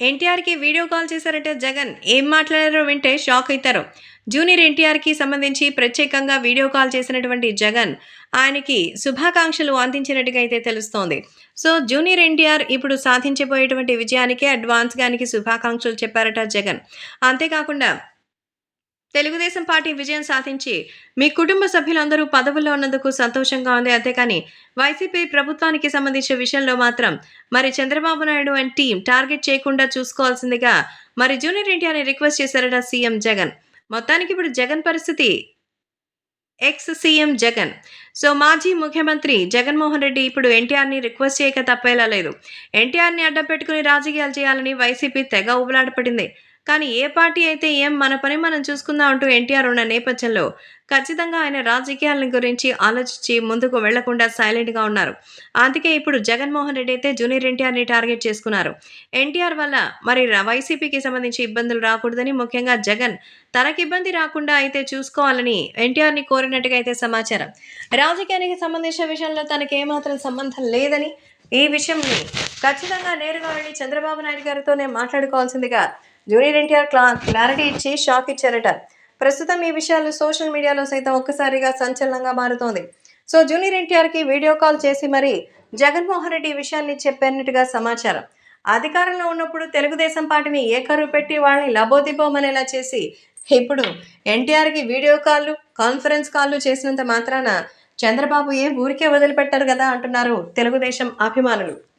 ఎన్టీఆర్కి video call చేశారట జగన్ ఏం మాట్లాడారో వింటే షాక్ అవుతారు జూనియర్ ఎన్టీఆర్కి సంబంధించి ప్రత్యేకంగా వీడియో కాల్ చేసినటువంటి జగన్ ఆయనకి శుభాకాంక్షలు అందించినట్టుగా అయితే తెలుస్తోంది. సో జూనియర్ ఎన్టీఆర్ ఇప్పుడు సాధించబోయేటువంటి విజయానికి అడ్వాన్స్గానికి శుభాకాంక్షలు చెప్పారట జగన్. అంతేకాకుండా తెలుగుదేశం పార్టీ విజయం సాధించి మీ కుటుంబ సభ్యులందరూ పదవుల్లో ఉన్నందుకు సంతోషంగా ఉంది. అంతేకాని వైసీపీ ప్రభుత్వానికి సంబంధించిన విషయంలో మాత్రం మరి Chandrababu Naidu and team target చేయకుండా చూసుకోవాల్సిందిగా మరి జూనియర్ ఎన్టీఆర్ని రిక్వెస్ట్ చేశారట సీఎం జగన్. మొత్తానికి ఇప్పుడు జగన్ పరిస్థితి ఎక్స్ సీఎం జగన్. సో మాజీ ముఖ్యమంత్రి జగన్మోహన్ రెడ్డి ఇప్పుడు ఎన్టీఆర్ని రిక్వెస్ట్ చేయక తప్పేలా లేదు. ఎన్టీఆర్ని అడ్డం పెట్టుకుని రాజకీయాలు చేయాలని వైసీపీ తెగ ఉబలాటపడింది కానీ ఏ పార్టీ అయితే ఏం మన పని మనం చూసుకుందాం అంటూ ఎన్టీఆర్ ఉన్న నేపథ్యంలో ఖచ్చితంగా ఆయన రాజకీయాల గురించి ఆలోచించి ముందుకు వెళ్ళకుండా సైలెంట్గా ఉన్నారు. అందుకే ఇప్పుడు జగన్మోహన్ రెడ్డి అయితే జూనియర్ ఎన్టీఆర్ని టార్గెట్ చేసుకున్నారు. ఎన్టీఆర్ వల్ల మరి వైసీపీకి సంబంధించి ఇబ్బందులు రాకూడదని ముఖ్యంగా జగన్ తనకి ఇబ్బంది రాకుండా అయితే చూసుకోవాలని ఎన్టీఆర్ని కోరినట్టుగా అయితే సమాచారం. రాజకీయానికి సంబంధించిన విషయంలో తనకి ఏమాత్రం సంబంధం లేదని ఈ విషయంని ఖచ్చితంగా నేరుగా వెళ్ళి చంద్రబాబు నాయుడు గారితోనే మాట్లాడుకోవాల్సిందిగా జూనియర్ ఎన్టీఆర్ క్లా క్లారిటీ ఇచ్చి షాక్ ఇచ్చారట. ప్రస్తుతం ఈ విషయాలు సోషల్ మీడియాలో సైతం ఒక్కసారిగా సంచలనంగా మారుతోంది. సో జూనియర్ ఎన్టీఆర్కి వీడియో కాల్ చేసి మరి జగన్మోహన్ రెడ్డి ఈ విషయాన్ని చెప్పినట్టుగా సమాచారం. అధికారంలో ఉన్నప్పుడు తెలుగుదేశం పార్టీని ఏకరు పెట్టి వాళ్ళని లబోదిబోమనేలా చేసి ఇప్పుడు ఎన్టీఆర్కి వీడియో కాల్లు కాన్ఫరెన్స్ కాల్లు చేసినంత మాత్రాన చంద్రబాబు ఏ ఊరికే వదిలిపెట్టారు కదా అంటున్నారు తెలుగుదేశం అభిమానులు.